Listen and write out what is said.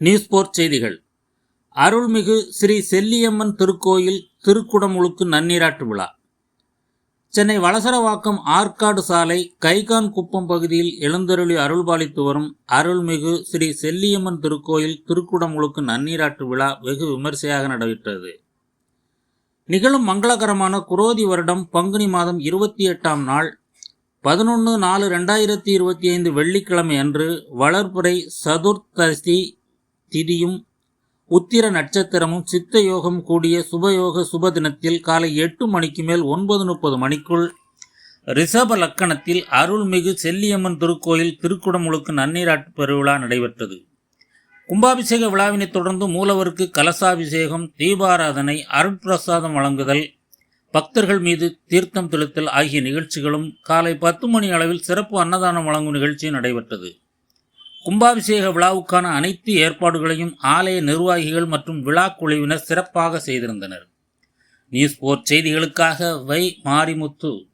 News board செய்திகள். அருள்மிகு ஸ்ரீ செல்லியம்மன் திருக்கோயில் திருக்குடமுழுக்கு நன்னீராட்டு விழா. சென்னை வளசரவாக்கம் ஆற்காடு சாலை கைகான் குப்பம் பகுதியில் எழுந்தருளி அருள்பாலித்து வரும் அருள்மிகு ஸ்ரீ செல்லியம்மன் திருக்கோயில் திருக்குடமுழுக்கு நன்னீராட்டு விழா வெகு விமரிசையாக நடைபெற்றது. நிகழும் மங்களகரமான குரோதி வருடம் பங்குனி மாதம் இருபத்தி எட்டாம் நாள் பதினொன்று நாலு ரெண்டாயிரத்தி இருபத்தி ஐந்து வெள்ளிக்கிழமை அன்று வளர்ப்புரை சதுர்த்தசி திதியும் உத்திர நட்சத்திரமும் சித்த யோகம் கூடிய சுபயோக சுப தினத்தில் காலை எட்டு மணிக்கு மேல் ஒன்பது முப்பது மணிக்குள் ரிஷப லக்கணத்தில் அருள்மிகு செல்லியம்மன் திருக்கோயில் திருக்குடமுழுக்கு நன்னீராட்டு பெருவிழா நடைபெற்றது. கும்பாபிஷேக விழாவினைத் தொடர்ந்து மூலவருக்கு கலசாபிஷேகம் தீபாராதனை அருட்பிரசாதம் வழங்குதல் பக்தர்கள் மீது தீர்த்தம் தெளித்தல் ஆகிய நிகழ்ச்சிகளும் காலை பத்து மணி அளவில் சிறப்பு அன்னதானம் வழங்கும் நிகழ்ச்சி நடைபெற்றது. கும்பாபிஷேக விழாவுக்கான அனைத்து ஏற்பாடுகளையும் ஆலய நிர்வாகிகள் மற்றும் விழா குழுவினர் சிறப்பாக செய்திருந்தனர். நியூஸ் போர்ட் செய்திகளுக்காக வை மாரிமுத்து.